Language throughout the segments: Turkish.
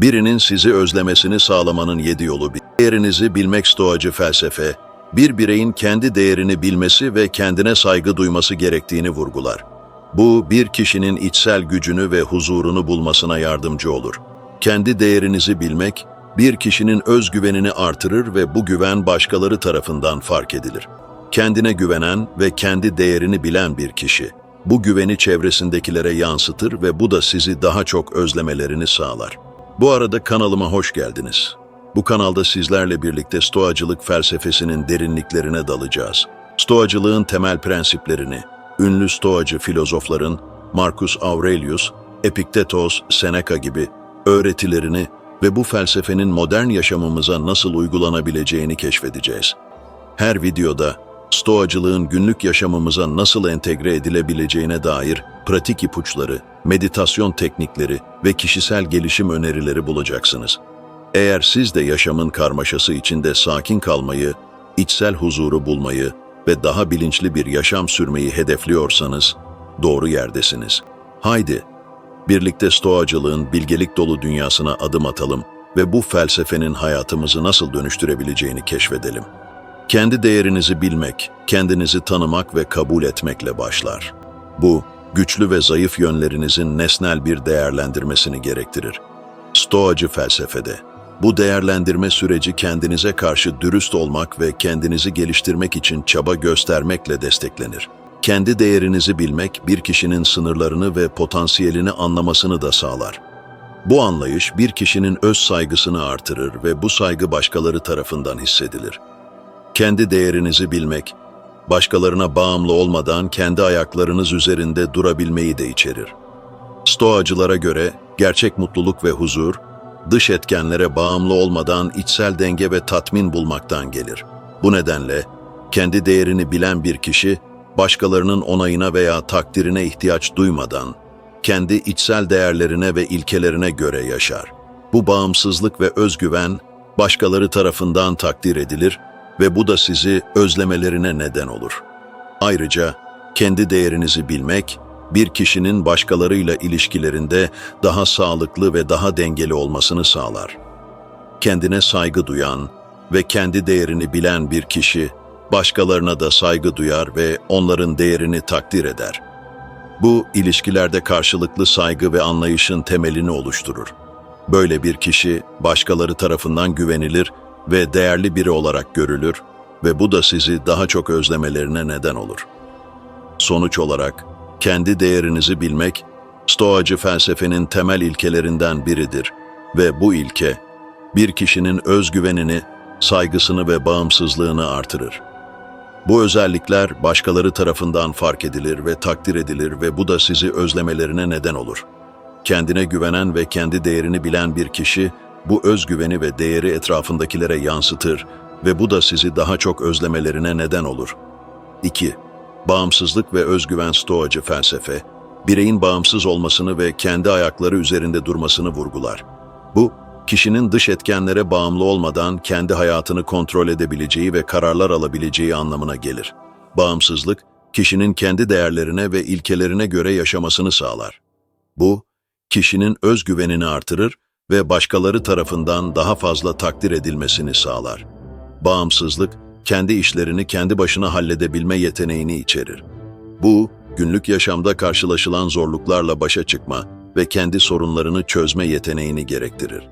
Birinin sizi özlemesini sağlamanın yedi yolu bir. Değerinizi bilmek stoacı felsefe, bir bireyin kendi değerini bilmesi ve kendine saygı duyması gerektiğini vurgular. Bu, bir kişinin içsel gücünü ve huzurunu bulmasına yardımcı olur. Kendi değerinizi bilmek, bir kişinin özgüvenini artırır ve bu güven başkaları tarafından fark edilir. Kendine güvenen ve kendi değerini bilen bir kişi, bu güveni çevresindekilere yansıtır ve bu da sizi daha çok özlemelerini sağlar. Bu arada kanalıma hoş geldiniz. Bu kanalda sizlerle birlikte Stoacılık felsefesinin derinliklerine dalacağız. Stoacılığın temel prensiplerini, ünlü Stoacı filozofların Marcus Aurelius, Epiktetos, Seneca gibi öğretilerini ve bu felsefenin modern yaşamımıza nasıl uygulanabileceğini keşfedeceğiz. Her videoda Stoacılığın günlük yaşamımıza nasıl entegre edilebileceğine dair pratik ipuçları, meditasyon teknikleri ve kişisel gelişim önerileri bulacaksınız. Eğer siz de yaşamın karmaşası içinde sakin kalmayı, içsel huzuru bulmayı ve daha bilinçli bir yaşam sürmeyi hedefliyorsanız doğru yerdesiniz. Haydi, birlikte stoacılığın bilgelik dolu dünyasına adım atalım ve bu felsefenin hayatımızı nasıl dönüştürebileceğini keşfedelim. Kendi değerinizi bilmek, kendinizi tanımak ve kabul etmekle başlar. Bu, güçlü ve zayıf yönlerinizin nesnel bir değerlendirmesini gerektirir. Stoacı felsefede, bu değerlendirme süreci kendinize karşı dürüst olmak ve kendinizi geliştirmek için çaba göstermekle desteklenir. Kendi değerinizi bilmek, bir kişinin sınırlarını ve potansiyelini anlamasını da sağlar. Bu anlayış bir kişinin öz saygısını artırır ve bu saygı başkaları tarafından hissedilir. Kendi değerinizi bilmek, başkalarına bağımlı olmadan kendi ayaklarınız üzerinde durabilmeyi de içerir. Stoacılara göre gerçek mutluluk ve huzur, dış etkenlere bağımlı olmadan içsel denge ve tatmin bulmaktan gelir. Bu nedenle kendi değerini bilen bir kişi, başkalarının onayına veya takdirine ihtiyaç duymadan, kendi içsel değerlerine ve ilkelerine göre yaşar. Bu bağımsızlık ve özgüven, başkaları tarafından takdir edilir ve bu da sizi özlemelerine neden olur. Ayrıca kendi değerinizi bilmek, bir kişinin başkalarıyla ilişkilerinde daha sağlıklı ve daha dengeli olmasını sağlar. Kendine saygı duyan ve kendi değerini bilen bir kişi, başkalarına da saygı duyar ve onların değerini takdir eder. Bu, ilişkilerde karşılıklı saygı ve anlayışın temelini oluşturur. Böyle bir kişi, başkaları tarafından güvenilir ve değerli biri olarak görülür ve bu da sizi daha çok özlemelerine neden olur. Sonuç olarak, kendi değerinizi bilmek, Stoacı felsefenin temel ilkelerinden biridir ve bu ilke, bir kişinin özgüvenini, saygısını ve bağımsızlığını artırır. Bu özellikler başkaları tarafından fark edilir ve takdir edilir ve bu da sizi özlemelerine neden olur. Kendine güvenen ve kendi değerini bilen bir kişi, bu özgüveni ve değeri etrafındakilere yansıtır ve bu da sizi daha çok özlemelerine neden olur. 2. Bağımsızlık ve özgüven stoacı felsefe, bireyin bağımsız olmasını ve kendi ayakları üzerinde durmasını vurgular. Bu, kişinin dış etkenlere bağımlı olmadan kendi hayatını kontrol edebileceği ve kararlar alabileceği anlamına gelir. Bağımsızlık, kişinin kendi değerlerine ve ilkelerine göre yaşamasını sağlar. Bu, kişinin özgüvenini artırır ve başkaları tarafından daha fazla takdir edilmesini sağlar. Bağımsızlık, kendi işlerini kendi başına halledebilme yeteneğini içerir. Bu, günlük yaşamda karşılaşılan zorluklarla başa çıkma ve kendi sorunlarını çözme yeteneğini gerektirir.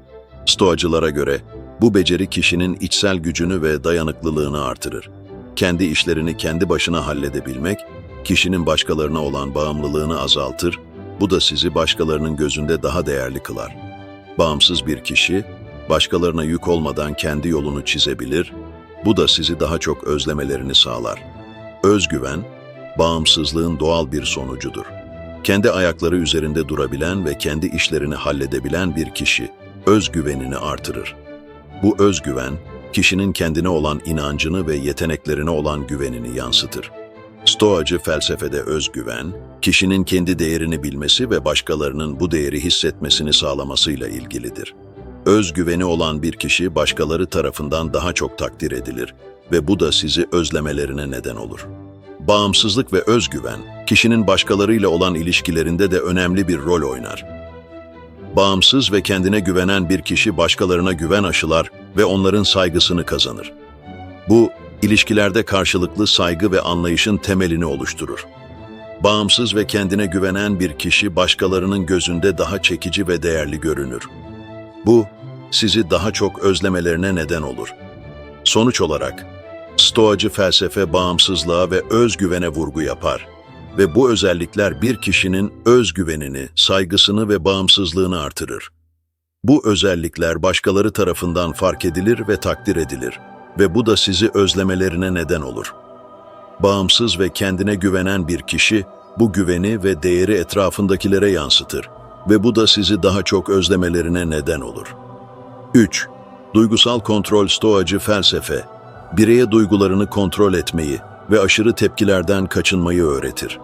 Stoacılara göre bu beceri kişinin içsel gücünü ve dayanıklılığını artırır. Kendi işlerini kendi başına halledebilmek, kişinin başkalarına olan bağımlılığını azaltır, bu da sizi başkalarının gözünde daha değerli kılar. Bağımsız bir kişi, başkalarına yük olmadan kendi yolunu çizebilir, bu da sizi daha çok özlemelerini sağlar. Özgüven, bağımsızlığın doğal bir sonucudur. Kendi ayakları üzerinde durabilen ve kendi işlerini halledebilen bir kişi, özgüvenini artırır. Bu özgüven, kişinin kendine olan inancını ve yeteneklerine olan güvenini yansıtır. Stoacı felsefede özgüven, kişinin kendi değerini bilmesi ve başkalarının bu değeri hissetmesini sağlamasıyla ilgilidir. Özgüveni olan bir kişi başkaları tarafından daha çok takdir edilir ve bu da sizi özlemelerine neden olur. Bağımsızlık ve özgüven, kişinin başkalarıyla olan ilişkilerinde de önemli bir rol oynar. Bağımsız ve kendine güvenen bir kişi başkalarına güven aşılar ve onların saygısını kazanır. Bu, ilişkilerde karşılıklı saygı ve anlayışın temelini oluşturur. Bağımsız ve kendine güvenen bir kişi başkalarının gözünde daha çekici ve değerli görünür. Bu, sizi daha çok özlemelerine neden olur. Sonuç olarak, Stoacı felsefe bağımsızlığa ve özgüvene vurgu yapar ve bu özellikler bir kişinin özgüvenini, saygısını ve bağımsızlığını artırır. Bu özellikler başkaları tarafından fark edilir ve takdir edilir ve bu da sizi özlemelerine neden olur. Bağımsız ve kendine güvenen bir kişi bu güveni ve değeri etrafındakilere yansıtır ve bu da sizi daha çok özlemelerine neden olur. 3. Duygusal kontrol stoacı felsefe, bireye duygularını kontrol etmeyi ve aşırı tepkilerden kaçınmayı öğretir.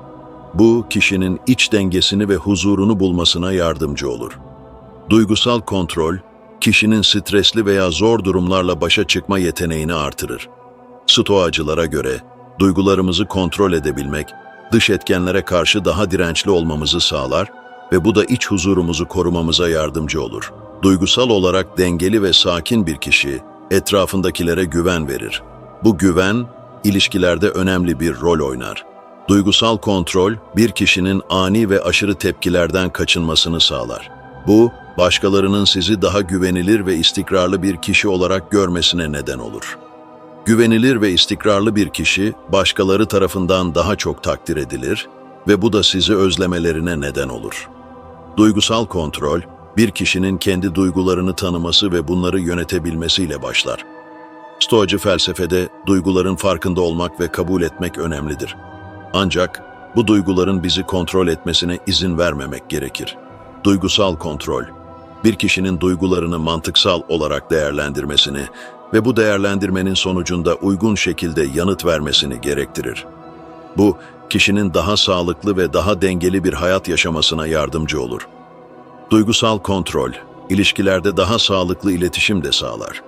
Bu, kişinin iç dengesini ve huzurunu bulmasına yardımcı olur. Duygusal kontrol, kişinin stresli veya zor durumlarla başa çıkma yeteneğini artırır. Stoacılara göre, duygularımızı kontrol edebilmek, dış etkenlere karşı daha dirençli olmamızı sağlar ve bu da iç huzurumuzu korumamıza yardımcı olur. Duygusal olarak dengeli ve sakin bir kişi, etrafındakilere güven verir. Bu güven, ilişkilerde önemli bir rol oynar. Duygusal kontrol, bir kişinin ani ve aşırı tepkilerden kaçınmasını sağlar. Bu, başkalarının sizi daha güvenilir ve istikrarlı bir kişi olarak görmesine neden olur. Güvenilir ve istikrarlı bir kişi, başkaları tarafından daha çok takdir edilir ve bu da sizi özlemelerine neden olur. Duygusal kontrol, bir kişinin kendi duygularını tanıması ve bunları yönetebilmesiyle başlar. Stoacı felsefede duyguların farkında olmak ve kabul etmek önemlidir. Ancak bu duyguların bizi kontrol etmesine izin vermemek gerekir. Duygusal kontrol, bir kişinin duygularını mantıksal olarak değerlendirmesini ve bu değerlendirmenin sonucunda uygun şekilde yanıt vermesini gerektirir. Bu, kişinin daha sağlıklı ve daha dengeli bir hayat yaşamasına yardımcı olur. Duygusal kontrol, ilişkilerde daha sağlıklı iletişim de sağlar.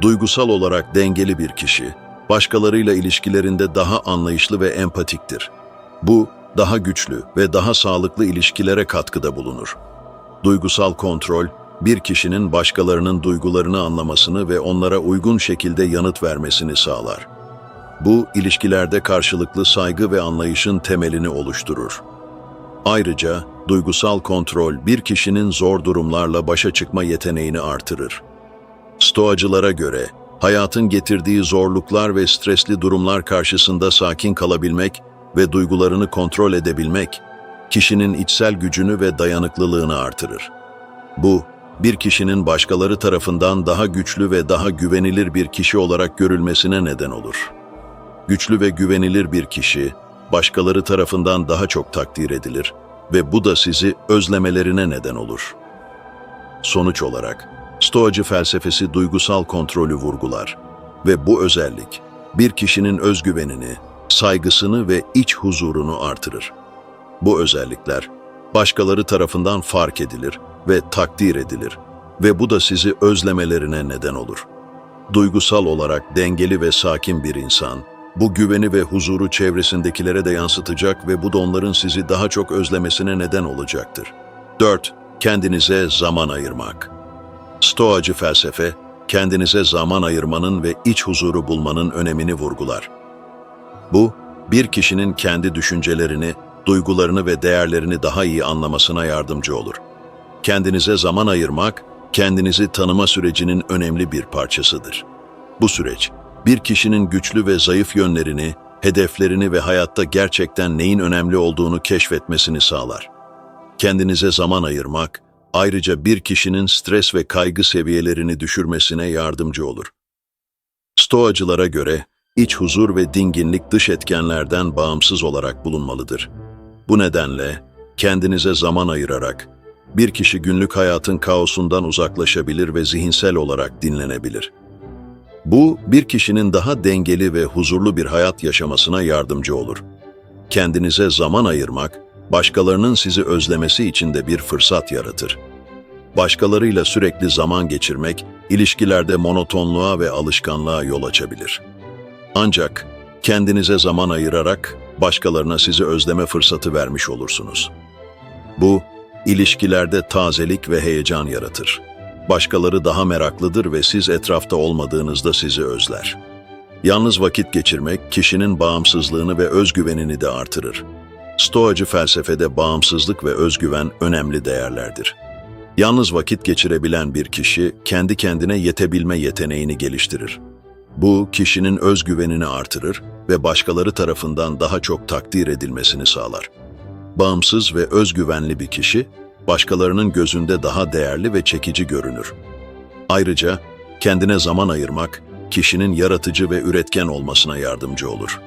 Duygusal olarak dengeli bir kişi, başkalarıyla ilişkilerinde daha anlayışlı ve empatiktir. Bu, daha güçlü ve daha sağlıklı ilişkilere katkıda bulunur. Duygusal kontrol, bir kişinin başkalarının duygularını anlamasını ve onlara uygun şekilde yanıt vermesini sağlar. Bu, ilişkilerde karşılıklı saygı ve anlayışın temelini oluşturur. Ayrıca, duygusal kontrol bir kişinin zor durumlarla başa çıkma yeteneğini artırır. Stoacılara göre, hayatın getirdiği zorluklar ve stresli durumlar karşısında sakin kalabilmek ve duygularını kontrol edebilmek, kişinin içsel gücünü ve dayanıklılığını artırır. Bu, bir kişinin başkaları tarafından daha güçlü ve daha güvenilir bir kişi olarak görülmesine neden olur. Güçlü ve güvenilir bir kişi, başkaları tarafından daha çok takdir edilir ve bu da sizi özlemelerine neden olur. Sonuç olarak, Stoacı felsefesi duygusal kontrolü vurgular ve bu özellik bir kişinin özgüvenini, saygısını ve iç huzurunu artırır. Bu özellikler başkaları tarafından fark edilir ve takdir edilir ve bu da sizi özlemelerine neden olur. Duygusal olarak dengeli ve sakin bir insan, bu güveni ve huzuru çevresindekilere de yansıtacak ve bu da onların sizi daha çok özlemesine neden olacaktır. 4. Kendinize zaman ayırmak. Stoacı felsefe, kendinize zaman ayırmanın ve iç huzuru bulmanın önemini vurgular. Bu, bir kişinin kendi düşüncelerini, duygularını ve değerlerini daha iyi anlamasına yardımcı olur. Kendinize zaman ayırmak, kendinizi tanıma sürecinin önemli bir parçasıdır. Bu süreç, bir kişinin güçlü ve zayıf yönlerini, hedeflerini ve hayatta gerçekten neyin önemli olduğunu keşfetmesini sağlar. Kendinize zaman ayırmak, ayrıca bir kişinin stres ve kaygı seviyelerini düşürmesine yardımcı olur. Stoacılara göre, iç huzur ve dinginlik dış etkenlerden bağımsız olarak bulunmalıdır. Bu nedenle, kendinize zaman ayırarak, bir kişi günlük hayatın kaosundan uzaklaşabilir ve zihinsel olarak dinlenebilir. Bu, bir kişinin daha dengeli ve huzurlu bir hayat yaşamasına yardımcı olur. Kendinize zaman ayırmak, başkalarının sizi özlemesi için de bir fırsat yaratır. Başkalarıyla sürekli zaman geçirmek, ilişkilerde monotonluğa ve alışkanlığa yol açabilir. Ancak kendinize zaman ayırarak başkalarına sizi özleme fırsatı vermiş olursunuz. Bu, ilişkilerde tazelik ve heyecan yaratır. Başkaları daha meraklıdır ve siz etrafta olmadığınızda sizi özler. Yalnız vakit geçirmek kişinin bağımsızlığını ve özgüvenini de artırır. Stoacı felsefede bağımsızlık ve özgüven önemli değerlerdir. Yalnız vakit geçirebilen bir kişi kendi kendine yetebilme yeteneğini geliştirir. Bu kişinin özgüvenini artırır ve başkaları tarafından daha çok takdir edilmesini sağlar. Bağımsız ve özgüvenli bir kişi başkalarının gözünde daha değerli ve çekici görünür. Ayrıca kendine zaman ayırmak kişinin yaratıcı ve üretken olmasına yardımcı olur.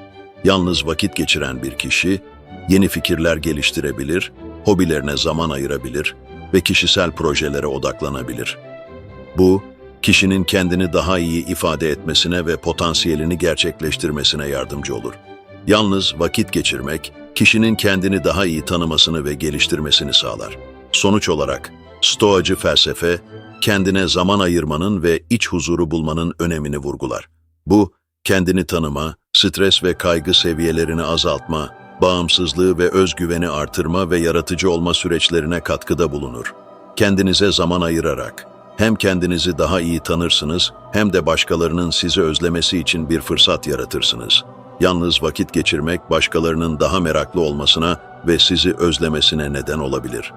Yalnız vakit geçiren bir kişi yeni fikirler geliştirebilir, hobilerine zaman ayırabilir ve kişisel projelere odaklanabilir. Bu, kişinin kendini daha iyi ifade etmesine ve potansiyelini gerçekleştirmesine yardımcı olur. Yalnız vakit geçirmek, kişinin kendini daha iyi tanımasını ve geliştirmesini sağlar. Sonuç olarak, Stoacı felsefe, kendine zaman ayırmanın ve iç huzuru bulmanın önemini vurgular. Bu, kendini tanıma, stres ve kaygı seviyelerini azaltma, bağımsızlığı ve özgüveni artırma ve yaratıcı olma süreçlerine katkıda bulunur. Kendinize zaman ayırarak, hem kendinizi daha iyi tanırsınız hem de başkalarının sizi özlemesi için bir fırsat yaratırsınız. Yalnız vakit geçirmek başkalarının daha meraklı olmasına ve sizi özlemesine neden olabilir.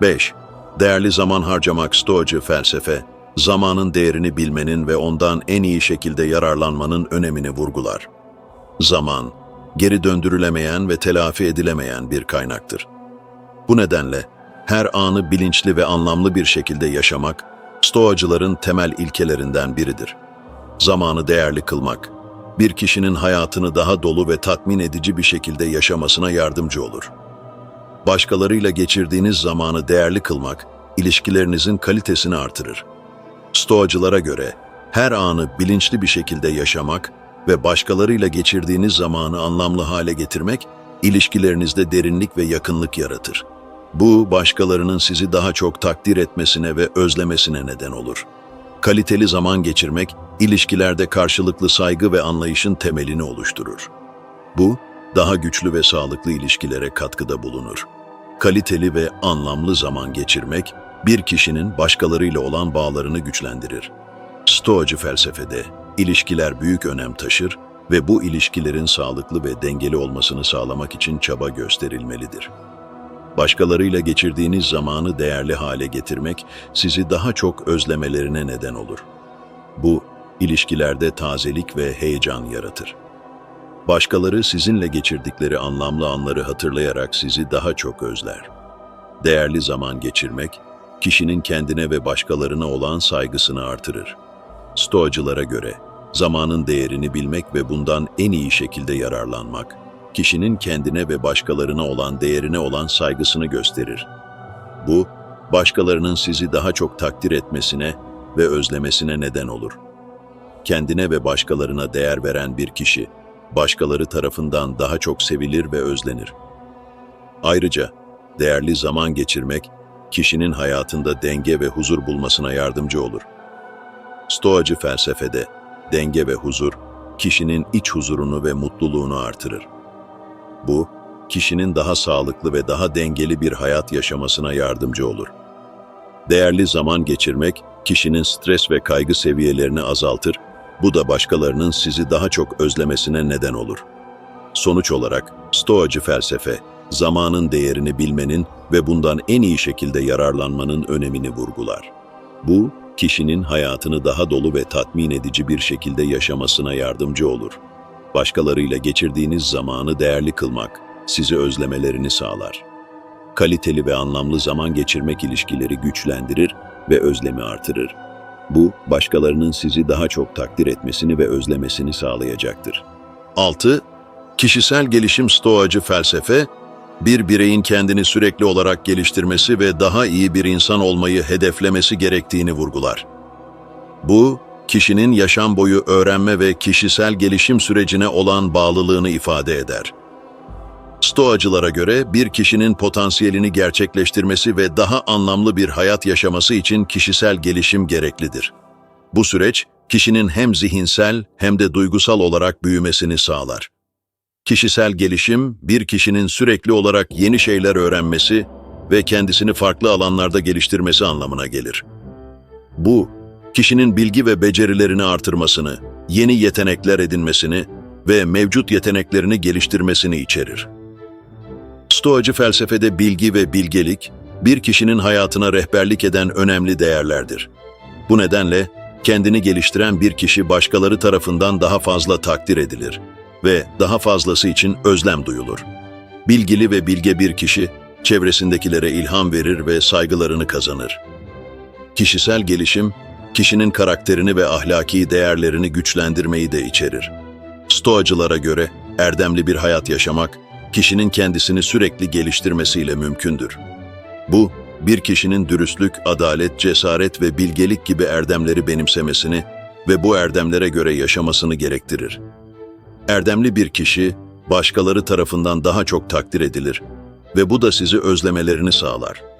5. Değerli zaman harcamak stoacı felsefe, zamanın değerini bilmenin ve ondan en iyi şekilde yararlanmanın önemini vurgular. Zaman, geri döndürülemeyen ve telafi edilemeyen bir kaynaktır. Bu nedenle her anı bilinçli ve anlamlı bir şekilde yaşamak, Stoacıların temel ilkelerinden biridir. Zamanı değerli kılmak, bir kişinin hayatını daha dolu ve tatmin edici bir şekilde yaşamasına yardımcı olur. Başkalarıyla geçirdiğiniz zamanı değerli kılmak, ilişkilerinizin kalitesini artırır. Stoacılara göre her anı bilinçli bir şekilde yaşamak ve başkalarıyla geçirdiğiniz zamanı anlamlı hale getirmek, ilişkilerinizde derinlik ve yakınlık yaratır. Bu, başkalarının sizi daha çok takdir etmesine ve özlemesine neden olur. Kaliteli zaman geçirmek, ilişkilerde karşılıklı saygı ve anlayışın temelini oluşturur. Bu, daha güçlü ve sağlıklı ilişkilere katkıda bulunur. Kaliteli ve anlamlı zaman geçirmek, bir kişinin başkalarıyla olan bağlarını güçlendirir. Stoacı felsefede, ilişkiler büyük önem taşır ve bu ilişkilerin sağlıklı ve dengeli olmasını sağlamak için çaba gösterilmelidir. Başkalarıyla geçirdiğiniz zamanı değerli hale getirmek sizi daha çok özlemelerine neden olur. Bu, ilişkilerde tazelik ve heyecan yaratır. Başkaları sizinle geçirdikleri anlamlı anları hatırlayarak sizi daha çok özler. Değerli zaman geçirmek, kişinin kendine ve başkalarına olan saygısını artırır. Stoacılara göre, zamanın değerini bilmek ve bundan en iyi şekilde yararlanmak, kişinin kendine ve başkalarına olan değerine olan saygısını gösterir. Bu, başkalarının sizi daha çok takdir etmesine ve özlemesine neden olur. Kendine ve başkalarına değer veren bir kişi, başkaları tarafından daha çok sevilir ve özlenir. Ayrıca, değerli zaman geçirmek, kişinin hayatında denge ve huzur bulmasına yardımcı olur. Stoacı felsefede, denge ve huzur, kişinin iç huzurunu ve mutluluğunu artırır. Bu, kişinin daha sağlıklı ve daha dengeli bir hayat yaşamasına yardımcı olur. Değerli zaman geçirmek, kişinin stres ve kaygı seviyelerini azaltır, bu da başkalarının sizi daha çok özlemesine neden olur. Sonuç olarak, Stoacı felsefe, zamanın değerini bilmenin ve bundan en iyi şekilde yararlanmanın önemini vurgular. Bu, kişinin hayatını daha dolu ve tatmin edici bir şekilde yaşamasına yardımcı olur. Başkalarıyla geçirdiğiniz zamanı değerli kılmak, sizi özlemelerini sağlar. Kaliteli ve anlamlı zaman geçirmek ilişkileri güçlendirir ve özlemi artırır. Bu, başkalarının sizi daha çok takdir etmesini ve özlemesini sağlayacaktır. 6. Kişisel gelişim stoacı felsefe, bir bireyin kendini sürekli olarak geliştirmesi ve daha iyi bir insan olmayı hedeflemesi gerektiğini vurgular. Bu, kişinin yaşam boyu öğrenme ve kişisel gelişim sürecine olan bağlılığını ifade eder. Stoacılara göre bir kişinin potansiyelini gerçekleştirmesi ve daha anlamlı bir hayat yaşaması için kişisel gelişim gereklidir. Bu süreç, kişinin hem zihinsel hem de duygusal olarak büyümesini sağlar. Kişisel gelişim, bir kişinin sürekli olarak yeni şeyler öğrenmesi, ve kendisini farklı alanlarda geliştirmesi anlamına gelir. Bu, kişinin bilgi ve becerilerini artırmasını, yeni yetenekler edinmesini ve mevcut yeteneklerini geliştirmesini içerir. Stoacı felsefede bilgi ve bilgelik, bir kişinin hayatına rehberlik eden önemli değerlerdir. Bu nedenle kendini geliştiren bir kişi başkaları tarafından daha fazla takdir edilir ve daha fazlası için özlem duyulur. Bilgili ve bilge bir kişi, çevresindekilere ilham verir ve saygılarını kazanır. Kişisel gelişim, kişinin karakterini ve ahlaki değerlerini güçlendirmeyi de içerir. Stoacılara göre erdemli bir hayat yaşamak, kişinin kendisini sürekli geliştirmesiyle mümkündür. Bu, bir kişinin dürüstlük, adalet, cesaret ve bilgelik gibi erdemleri benimsemesini ve bu erdemlere göre yaşamasını gerektirir. Erdemli bir kişi, başkaları tarafından daha çok takdir edilir ve bu da sizi özlemelerini sağlar.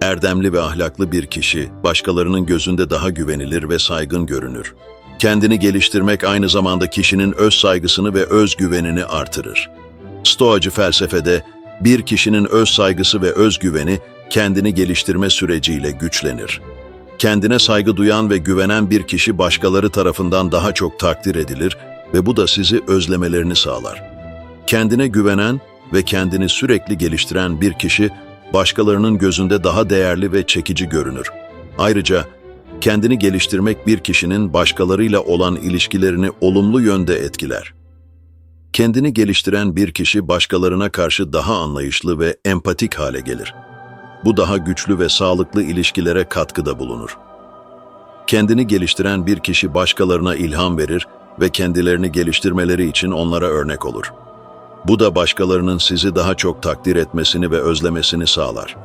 Erdemli ve ahlaklı bir kişi, başkalarının gözünde daha güvenilir ve saygın görünür. Kendini geliştirmek aynı zamanda kişinin öz saygısını ve özgüvenini artırır. Stoacı felsefede, bir kişinin öz saygısı ve özgüveni kendini geliştirme süreciyle güçlenir. Kendine saygı duyan ve güvenen bir kişi başkaları tarafından daha çok takdir edilir ve bu da sizi özlemelerini sağlar. Kendine güvenen ve kendini sürekli geliştiren bir kişi başkalarının gözünde daha değerli ve çekici görünür. Ayrıca kendini geliştirmek bir kişinin başkalarıyla olan ilişkilerini olumlu yönde etkiler. Kendini geliştiren bir kişi başkalarına karşı daha anlayışlı ve empatik hale gelir. Bu daha güçlü ve sağlıklı ilişkilere katkıda bulunur. Kendini geliştiren bir kişi başkalarına ilham verir ve kendilerini geliştirmeleri için onlara örnek olur. Bu da başkalarının sizi daha çok takdir etmesini ve özlemesini sağlar.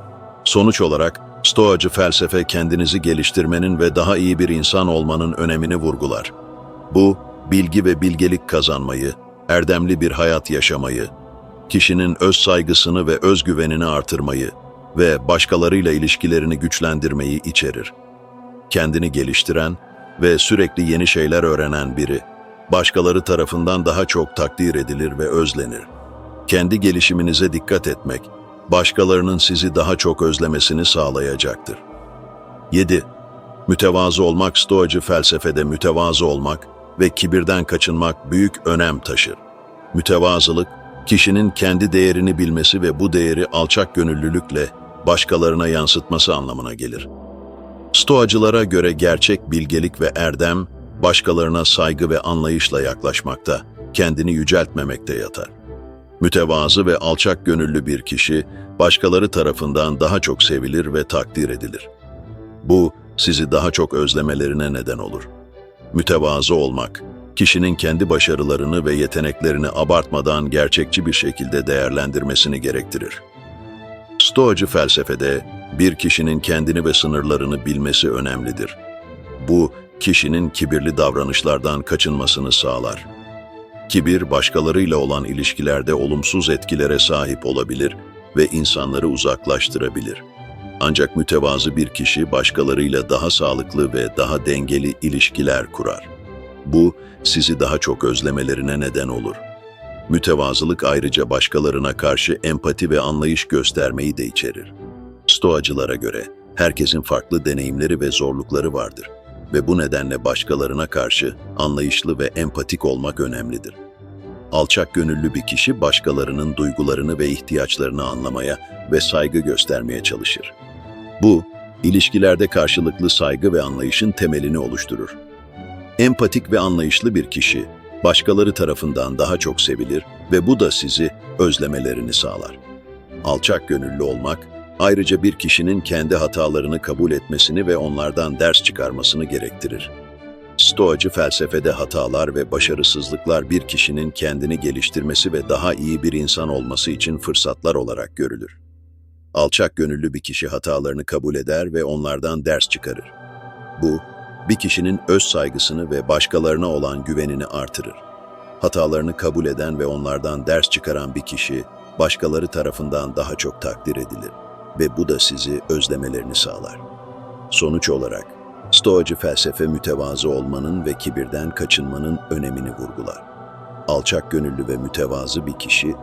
Sonuç olarak Stoacı felsefe kendinizi geliştirmenin ve daha iyi bir insan olmanın önemini vurgular. Bu, bilgi ve bilgelik kazanmayı, erdemli bir hayat yaşamayı, kişinin öz saygısını ve özgüvenini artırmayı ve başkalarıyla ilişkilerini güçlendirmeyi içerir. Kendini geliştiren ve sürekli yeni şeyler öğrenen biri, başkaları tarafından daha çok takdir edilir ve özlenir. Kendi gelişiminize dikkat etmek, başkalarının sizi daha çok özlemesini sağlayacaktır. 7. Mütevazı olmak Stoacı felsefede mütevazı olmak ve kibirden kaçınmak büyük önem taşır. Mütevazılık, kişinin kendi değerini bilmesi ve bu değeri alçak gönüllülükle başkalarına yansıtması anlamına gelir. Stoacılara göre gerçek bilgelik ve erdem, başkalarına saygı ve anlayışla yaklaşmakta, kendini yüceltmemekte yatar. Mütevazı ve alçak gönüllü bir kişi, başkaları tarafından daha çok sevilir ve takdir edilir. Bu, sizi daha çok özlemelerine neden olur. Mütevazı olmak, kişinin kendi başarılarını ve yeteneklerini abartmadan gerçekçi bir şekilde değerlendirmesini gerektirir. Stoacı felsefede bir kişinin kendini ve sınırlarını bilmesi önemlidir. Bu, kişinin kibirli davranışlardan kaçınmasını sağlar. Kibir, başkalarıyla olan ilişkilerde olumsuz etkilere sahip olabilir ve insanları uzaklaştırabilir. Ancak mütevazı bir kişi başkalarıyla daha sağlıklı ve daha dengeli ilişkiler kurar. Bu, sizi daha çok özlemelerine neden olur. Mütevazılık ayrıca başkalarına karşı empati ve anlayış göstermeyi de içerir. Stoacılara göre herkesin farklı deneyimleri ve zorlukları vardır ve bu nedenle başkalarına karşı anlayışlı ve empatik olmak önemlidir. Alçak gönüllü bir kişi başkalarının duygularını ve ihtiyaçlarını anlamaya ve saygı göstermeye çalışır. Bu, ilişkilerde karşılıklı saygı ve anlayışın temelini oluşturur. Empatik ve anlayışlı bir kişi, başkaları tarafından daha çok sevilir ve bu da sizi özlemelerini sağlar. Alçak gönüllü olmak, ayrıca bir kişinin kendi hatalarını kabul etmesini ve onlardan ders çıkarmasını gerektirir. Stoacı felsefede hatalar ve başarısızlıklar bir kişinin kendini geliştirmesi ve daha iyi bir insan olması için fırsatlar olarak görülür. Alçak gönüllü bir kişi hatalarını kabul eder ve onlardan ders çıkarır. Bu, bir kişinin öz saygısını ve başkalarına olan güvenini artırır. Hatalarını kabul eden ve onlardan ders çıkaran bir kişi, başkaları tarafından daha çok takdir edilir ve bu da sizi özlemelerini sağlar. Sonuç olarak, Stoacı felsefe mütevazı olmanın ve kibirden kaçınmanın önemini vurgular. Alçak gönüllü ve mütevazı bir kişi,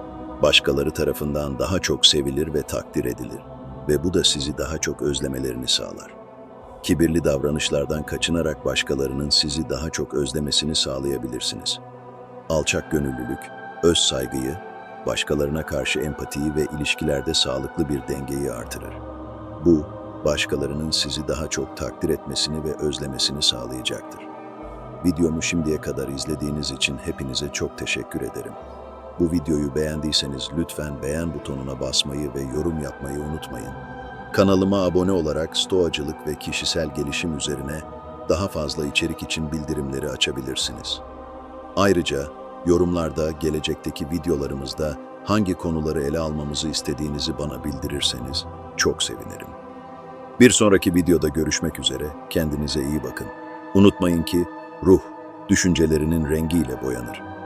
başkaları tarafından daha çok sevilir ve takdir edilir. ve bu da sizi daha çok özlemelerini sağlar. Kibirli davranışlardan kaçınarak başkalarının sizi daha çok özlemesini sağlayabilirsiniz. Alçak gönüllülük, öz saygıyı, başkalarına karşı empatiyi ve ilişkilerde sağlıklı bir dengeyi artırır. Bu, başkalarının sizi daha çok takdir etmesini ve özlemesini sağlayacaktır. Videomu şimdiye kadar izlediğiniz için hepinize çok teşekkür ederim. Bu videoyu beğendiyseniz lütfen beğen butonuna basmayı ve yorum yapmayı unutmayın. Kanalıma abone olarak stoacılık ve kişisel gelişim üzerine daha fazla içerik için bildirimleri açabilirsiniz. Ayrıca yorumlarda gelecekteki videolarımızda hangi konuları ele almamızı istediğinizi bana bildirirseniz çok sevinirim. Bir sonraki videoda görüşmek üzere, kendinize iyi bakın. Unutmayın ki ruh, düşüncelerinin rengiyle boyanır.